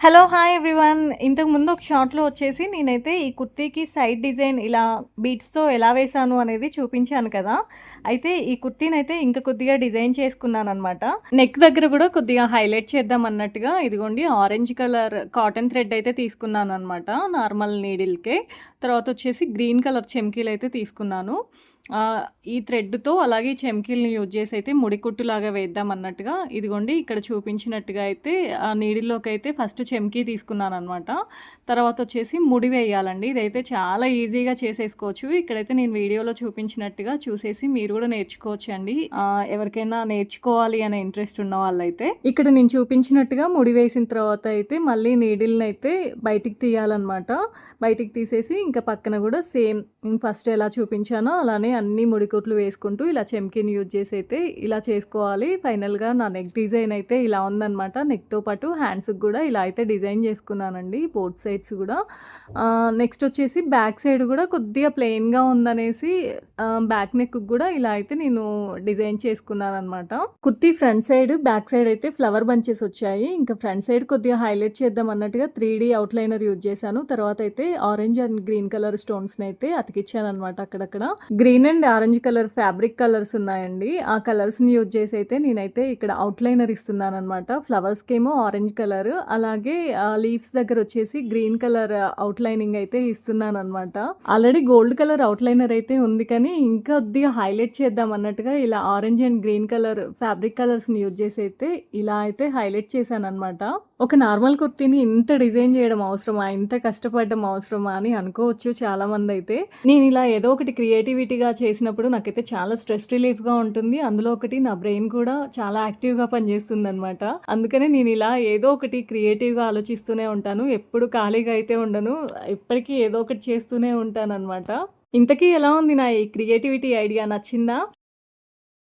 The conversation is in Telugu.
హలో హాయ్ ఎవ్రీవన్ ఇంతకు ముందు ఒక షార్ట్లో వచ్చేసి నేనైతే ఈ కుర్తీకి సైడ్ డిజైన్ ఇలా బీట్స్తో ఎలా వేసాను అనేది చూపించాను కదా. అయితే ఈ కుర్తీని అయితే ఇంకా కొద్దిగా డిజైన్ చేసుకున్నాను అనమాట నెక్ దగ్గర కూడా కొద్దిగా హైలైట్ చేద్దాం అన్నట్టుగా ఇదిగోండి ఆరెంజ్ కలర్ కాటన్ థ్రెడ్ అయితే తీసుకున్నాను అనమాట నార్మల్ నీడిల్కే తర్వాత వచ్చేసి గ్రీన్ కలర్ చెమ్కీలు అయితే తీసుకున్నాను. ఈ థ్రెడ్తో అలాగే చెమ్కీలను యూజ్ చేసి అయితే ముడికుట్టులాగా వేద్దాం అన్నట్టుగా ఇదిగోండి ఇక్కడ చూపించినట్టుగా అయితే ఆ నీడిల్లోకి అయితే ఫస్ట్ చెమ్కీ తీసుకున్నాను అనమాట తర్వాత వచ్చేసి ముడి వేయాలండి. ఇదైతే చాలా ఈజీగా చేసేసుకోవచ్చు. ఇక్కడైతే నేను వీడియోలో చూపించినట్టుగా చూసేసి మీరు కూడా నేర్చుకోవచ్చు అండి ఎవరికైనా నేర్చుకోవాలి అనే ఇంట్రెస్ట్ ఉన్న వాళ్ళైతే ఇక్కడ నేను చూపించినట్టుగా ముడి వేసిన తర్వాత అయితే మళ్ళీ నీడిల్ని అయితే బయటికి తీయాలన్నమాట. బయటికి తీసేసి ఇంకా పక్కన కూడా సేమ్ ఫస్ట్ ఎలా చూపించానో అలానే అన్ని ముడికుట్లు వేసుకుంటూ ఇలా చెమ్కిని యూజ్ చేసి అయితే ఇలా చేసుకోవాలి. ఫైనల్గా నా నెక్ డిజైన్ అయితే ఇలా ఉందన్నమాట. నెక్తో పాటు హ్యాండ్స్కి కూడా ఇలా అయితే అయితే డిజైన్ చేసుకున్నానండి బోత్ సైడ్స్ కూడా. నెక్స్ట్ వచ్చేసి బ్యాక్ సైడ్ కూడా కొద్దిగా ప్లెయిన్గా ఉందనేసి బ్యాక్ నెక్ కూడా ఇలా అయితే నేను డిజైన్ చేసుకున్నాను అనమాట kurti front side back side అయితే ఫ్లవర్ బంచెస్ వచ్చాయి. ఇంకా ఫ్రంట్ సైడ్ కొద్దిగా హైలైట్ చేద్దాం అన్నట్టుగా త్రీ డీ అవుట్లైనర్ యూజ్ చేశాను. తర్వాత అయితే orange and green colour stones అయితే అతికిచ్చాను అనమాట అక్కడక్కడ. Green and orange colour fabric colours ఉన్నాయండి. ఆ కలర్స్ని యూజ్ చేసి అయితే నేనైతే ఇక్కడ అవుట్లైనర్ ఇస్తున్నాను అనమాట ఫ్లవర్స్కేమో ఆరెంజ్ కలర్ అలాగే లీవ్స్ దగ్గర వచ్చేసి గ్రీన్ కలర్ అవుట్లైనింగ్ అయితే ఇస్తున్నాను అనమాట ఆల్రెడీ గోల్డ్ కలర్ అవుట్లైనర్ అయితే ఉంది కానీ ఇంకా కొద్దిగా హైలైట్ చేద్దాం అన్నట్టుగా ఇలా orange and green colour fabric కలర్స్ని use చేసి అయితే ఇలా అయితే హైలైట్ చేశాను అనమాట ఒక నార్మల్ కుర్తీని ఇంత డిజైన్ చేయడం అవసరమా? ఇంత కష్టపడడం అవసరమా అని అనుకోవచ్చు చాలా మంది అయితే. నేను ఇలా ఏదో ఒకటి క్రియేటివిటీగా చేసినప్పుడు నాకైతే చాలా స్ట్రెస్ రిలీఫ్గా ఉంటుంది. అందులో ఒకటి నా బ్రెయిన్ కూడా చాలా యాక్టివ్గా పనిచేస్తుంది అనమాట అందుకనే నేను ఇలా ఏదో ఒకటి క్రియేటివ్గా ఆలోచిస్తూనే ఉంటాను. ఎప్పుడు ఖాళీగా అయితే ఉండను. ఎప్పటికీ ఏదో ఒకటి చేస్తూనే ఉంటాను అనమాట ఇంతకీ ఎలా ఉంది నా ఈ క్రియేటివిటీ ఐడియా? నచ్చిందా?